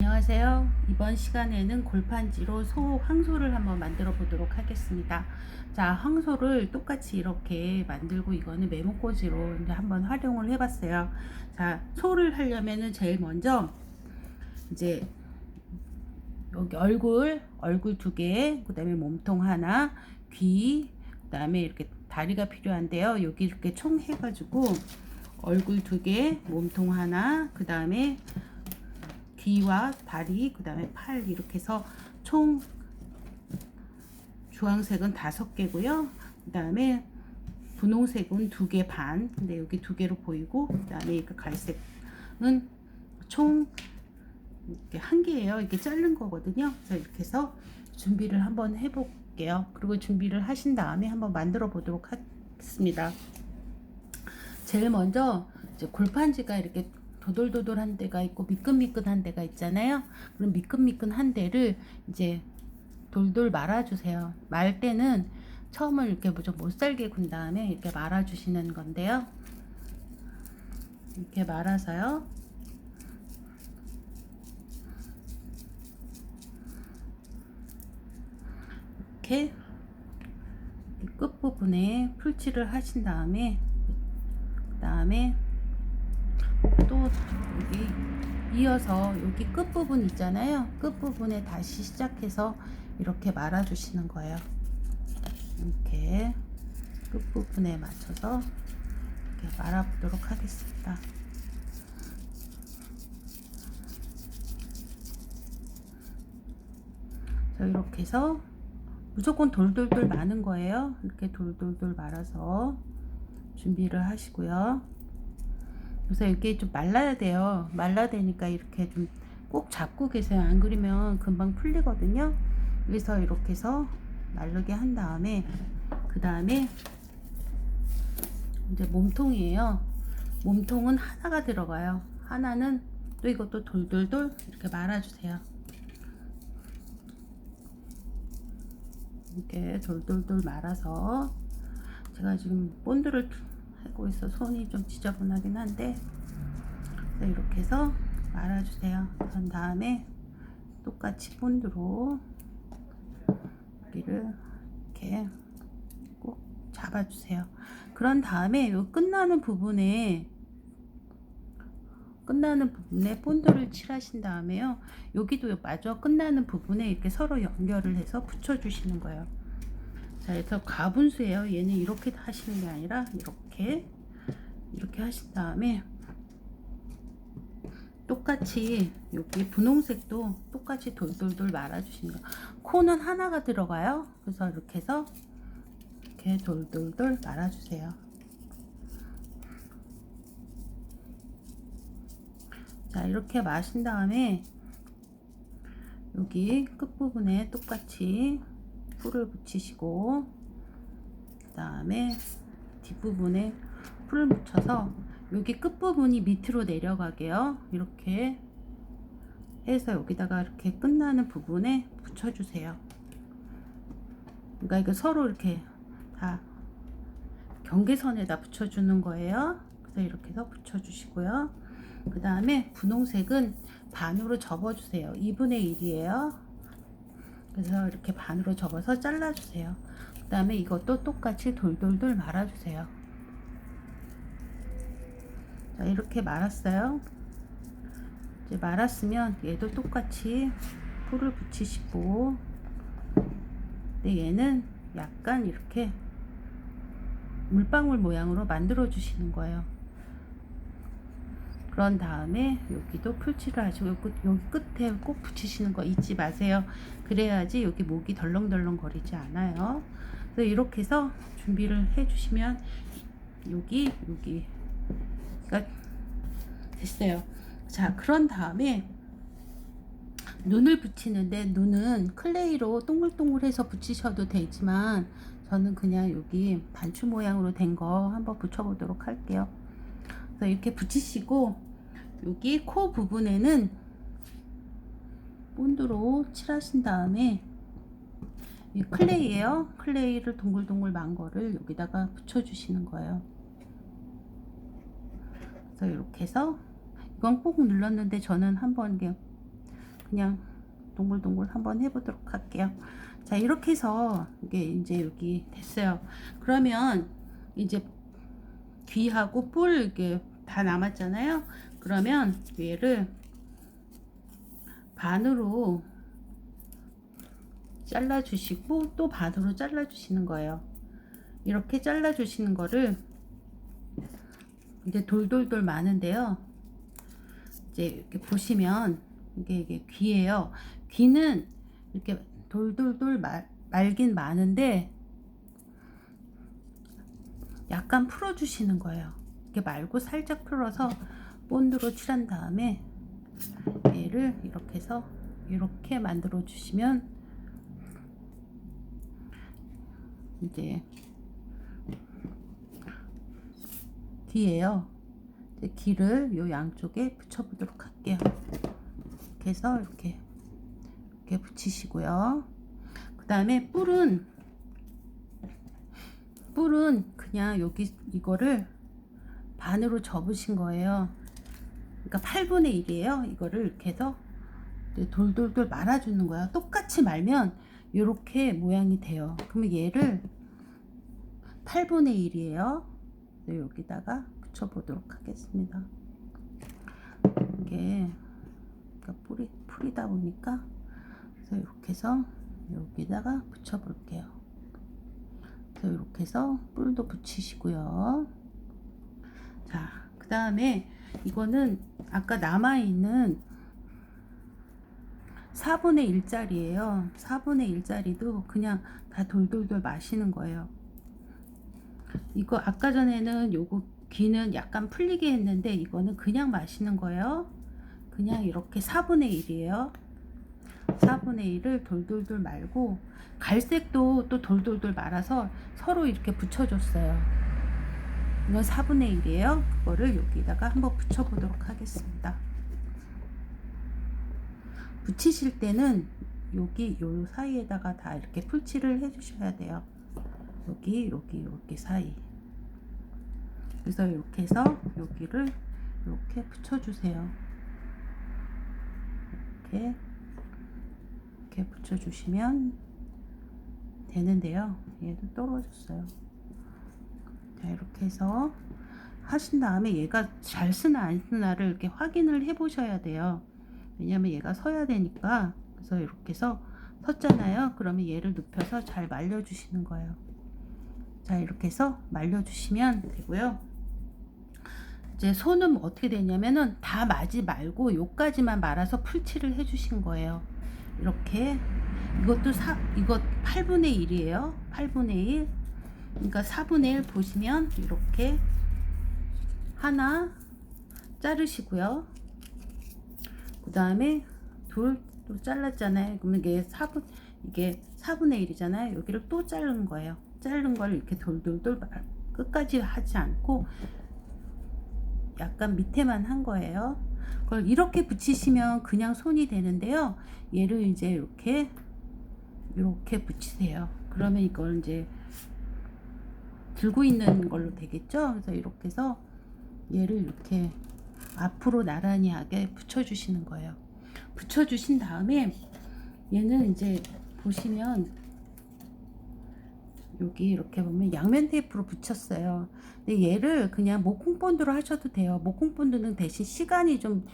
안녕하세요. 이번 시간에는 골판지로 소 황소를 한번 만들어 보도록 하겠습니다. 자, 황소를 똑같이 이렇게 만들고 이거는 메모꽂이로 이제 한번 활용을 해봤어요. 자, 소를 하려면은 제일 먼저 이제 여기 얼굴, 얼굴 두 개, 그 다음에 몸통 하나, 귀, 그 다음에 이렇게 다리가 필요한데요. 여기 이렇게 총 해가지고 얼굴 두 개, 몸통 하나, 그 다음에 귀와 다리, 그 다음에 팔 이렇게 해서 총 주황색은 다섯 개고요. 그 다음에 분홍색은 두 개 반. 근데 여기 두 개로 보이고, 그 다음에 이 갈색은 총 이렇게 한 개예요. 이렇게 자른 거거든요. 그래서 이렇게 해서 준비를 한번 해볼게요. 그리고 준비를 하신 다음에 한번 만들어 보도록 하겠습니다. 제일 먼저 골판지가 이렇게 도돌도돌한 데가 있고 미끈미끈한 데가 있잖아요. 그럼 미끈미끈한 데를 이제 돌돌 말아주세요. 말 때는 처음은 이렇게 좀 못살게 군 다음에 이렇게 말아주시는 건데요. 이렇게 말아서요. 이렇게 끝부분에 풀칠을 하신 다음에 그 다음에 또 여기 이어서 여기 끝부분 있잖아요. 끝부분에 다시 시작해서 이렇게 말아 주시는 거예요. 이렇게 끝부분에 맞춰서 이렇게 말아 보도록 하겠습니다. 자, 이렇게 해서 무조건 돌돌돌 마는 거예요. 이렇게 돌돌돌 말아서 준비를 하시고요. 그래서 이게 좀 말라야 돼요. 말라야 되니까 이렇게 좀 꼭 잡고 계세요. 안 그러면 금방 풀리거든요. 그래서 이렇게 해서 마르게 한 다음에 그 다음에 이제 몸통이에요. 몸통은 하나가 들어가요. 하나는 또 이것도 돌돌돌 이렇게 말아주세요. 이렇게 돌돌돌 말아서 제가 지금 본드를 하고 있어 손이 좀 지저분하긴 한데 이렇게 해서 말아주세요. 그런 다음에 똑같이 본드로 여기를 이렇게 꼭 잡아주세요. 그런 다음에 요 끝나는 부분에 끝나는 부분에 본드를 칠하신 다음에요. 여기도 마저 끝나는 부분에 이렇게 서로 연결을 해서 붙여주시는 거예요. 자, 그래서 가분수예요. 얘는 이렇게 하시는 게 아니라 이렇게 이렇게 하신 다음에 똑같이 여기 분홍색도 똑같이 돌돌돌 말아주시는 거. 코는 하나가 들어가요. 그래서 이렇게 해서 이렇게 돌돌돌 말아주세요. 자, 이렇게 마신 다음에 여기 끝부분에 똑같이 풀을 붙이시고 그 다음에 뒷부분에 풀을 붙여서 여기 끝부분이 밑으로 내려가게요. 이렇게 해서 여기다가 이렇게 끝나는 부분에 붙여주세요. 그러니까 이거 서로 이렇게 다 경계선에다 붙여주는 거예요. 그래서 이렇게 해서 붙여주시고요. 그 다음에 분홍색은 반으로 접어주세요. 2분의 1이에요. 그래서 이렇게 반으로 접어서 잘라주세요. 그 다음에 이것도 똑같이 돌돌돌 말아주세요. 자, 이렇게 말았어요. 이제 말았으면 얘도 똑같이 풀을 붙이시고 근데 얘는 약간 이렇게 물방울 모양으로 만들어 주시는 거예요. 그런 다음에 여기도 풀칠을 하시고 여기, 끝에 꼭 붙이시는 거 잊지 마세요. 그래야지 여기 목이 덜렁덜렁 거리지 않아요. 그래서 이렇게 해서 준비를 해주시면 여기 여기 그러니까 됐어요. 자 그런 다음에 눈을 붙이는데 눈은 클레이로 동글동글해서 붙이셔도 되지만 저는 그냥 여기 반추 모양으로 된 거 한번 붙여보도록 할게요. 그래서 이렇게 붙이시고 여기 코 부분에는 본드로 칠하신 다음에 이 클레이에요. 클레이를 동글동글 만 거를 여기다가 붙여주시는 거예요. 그래서 이렇게 해서 이건 꼭 눌렀는데 저는 한번 그냥 동글동글 한번 해보도록 할게요. 자 이렇게 해서 이게 이제 여기 됐어요. 그러면 이제 귀하고 뿔 이게 다 남았잖아요. 그러면 얘를 반으로 잘라 주시고 또 반으로 잘라 주시는 거예요. 이렇게 잘라 주시는 거를 이제 돌돌돌 많은데요. 이제 이렇게 보시면 이게 이게 귀예요. 귀는 이렇게 돌돌돌 말, 말긴 많은데 약간 풀어 주시는 거예요. 이렇게 말고 살짝 풀어서 본드로 칠한 다음에 얘를 이렇게 해서 이렇게 만들어 주시면 이제 뒤에요. 이제 귀를 요 양쪽에 붙여 보도록 할게요. 이렇게 해서 이렇게 이렇게 붙이시고요. 그 다음에 뿔은 뿔은 그냥 여기 이거를 반으로 접으신 거예요. 그러니까 8분의 1이에요. 이거를 이렇게 해서 돌돌돌 말아주는 거야. 똑같이 말면 이렇게 모양이 돼요. 그러면 얘를 8분의 1이에요. 여기다가 붙여보도록 하겠습니다. 이게 그러니까 뿌리, 풀이다 보니까 그래서 이렇게 해서 여기다가 붙여볼게요. 그래서 이렇게 해서 뿔도 붙이시고요. 자, 그 다음에 이거는 아까 남아있는 4분의 1짜리예요. 4분의 1짜리도 그냥 다 돌돌돌 마시는 거예요. 이거 아까 전에는 요거 귀는 약간 풀리게 했는데 이거는 그냥 마시는 거예요. 그냥 이렇게 4분의 1이에요. 4분의 1을 돌돌돌 말고 갈색도 또 돌돌돌 말아서 서로 이렇게 붙여줬어요. 이건 4분의 1이에요. 그거를 여기다가 한번 붙여보도록 하겠습니다. 붙이실 때는 여기 요 사이에다가 다 이렇게 풀칠을 해주셔야 돼요. 여기 여기 여기 사이. 그래서 이렇게 해서 여기를 이렇게 붙여주세요. 이렇게 이렇게 붙여주시면 되는데요. 얘도 떨어졌어요. 자 이렇게 해서 하신 다음에 얘가 잘 쓰나 안 쓰나를 이렇게 확인을 해 보셔야 돼요. 왜냐면 얘가 서야 되니까 그래서 이렇게 해서 섰잖아요. 그러면 얘를 눕혀서 잘 말려 주시는 거예요. 자 이렇게 해서 말려 주시면 되고요. 이제 손은 어떻게 되냐면은 다 마지 말고 요까지만 말아서 풀칠을 해 주신 거예요. 이렇게 이것도 사 이거 8분의 1이에요. 8분의 1. 그러니까 4분의 1 보시면 이렇게 하나 자르시고요. 그 다음에 둘또 잘랐잖아요. 그러면 이게 4분 이게 4분의 1이잖아요. 여기를 또 자른 거예요. 자른 걸 이렇게 돌돌돌 끝까지 하지 않고 약간 밑에만 한 거예요. 그걸 이렇게 붙이시면 그냥 손이 되는데요. 얘를 이제 이렇게 이렇게 붙이세요. 그러면 이걸 이제 들고 있는 걸로 되겠죠. 그래서 이렇게 해서 얘를 이렇게 앞으로 나란히 하게 붙여주시는 거예요. 붙여주신 다음에 얘는 이제 보시면 여기 이렇게 보면 양면 테이프로 붙였어요. 근데 얘를 그냥 목공 본드로 하셔도 돼요. 목공 본드는 대신 시간이 좀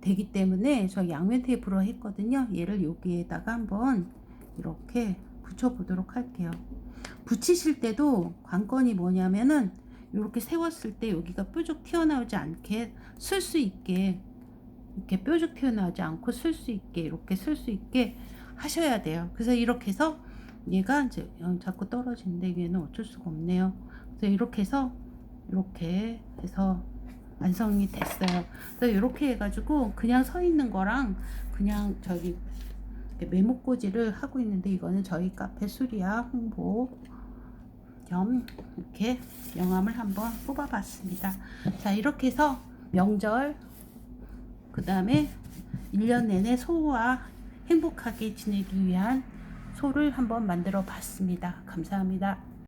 되기 때문에 저 양면 테이프로 했거든요. 얘를 여기에다가 한번 이렇게 붙여보도록 할게요. 붙이실 때도 관건이 뭐냐면은 이렇게 세웠을 때 여기가 뾰족 튀어나오지 않게 쓸 수 있게 이렇게 뾰족 튀어나오지 않고 쓸 수 있게 이렇게 쓸 수 있게 하셔야 돼요. 그래서 이렇게 해서 얘가 이제 자꾸 떨어지는데 얘는 어쩔 수가 없네요. 그래서 이렇게 해서 이렇게 해서 완성이 됐어요. 그래서 이렇게 해가지고 그냥 서 있는 거랑 그냥 저기 메모꽂이를 하고 있는데 이거는 저희 카페 수리아 홍보 겸 이렇게 명함을 한번 뽑아봤습니다. 자 이렇게 해서 명절 그 다음에 1년 내내 소와 행복하게 지내기 위한 소를 한번 만들어 봤습니다. 감사합니다.